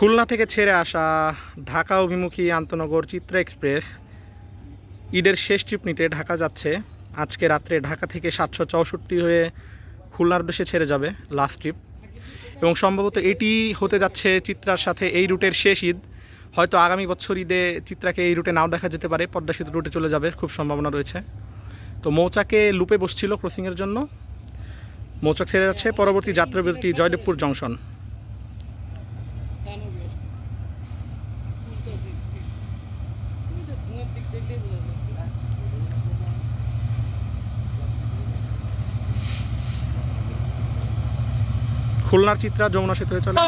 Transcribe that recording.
খুলনা থেকে ছেড়ে আসা ঢাকা অভিমুখী আন্তনগর চিত্রা এক্সপ্রেস ঈদের শেষ ট্রিপ নিতে ঢাকা যাচ্ছে। আজকে রাত্রে ঢাকা থেকে সাতশো চৌষট্টি হয়ে খুলনার উদ্দেশ্যে ছেড়ে যাবে লাস্ট ট্রিপ এবং সম্ভবত এটি হতে যাচ্ছে চিত্রার সাথে এই রুটের শেষ ঈদ। হয়তো আগামী বছর ঈদে চিত্রাকে এই রুটে নাও দেখা যেতে পারে, পদ্মা সেতু রুটে চলে যাবে, খুব সম্ভাবনা রয়েছে। তো মৌচাকে লুপে বসছিল ক্রসিংয়ের জন্য। মৌচাক ছেড়ে যাচ্ছে পরবর্তী যাত্রা বিরতি জয়দেবপুর জংশন খুলনার চিত্রা যমুনা সেতু হয়ে চলে।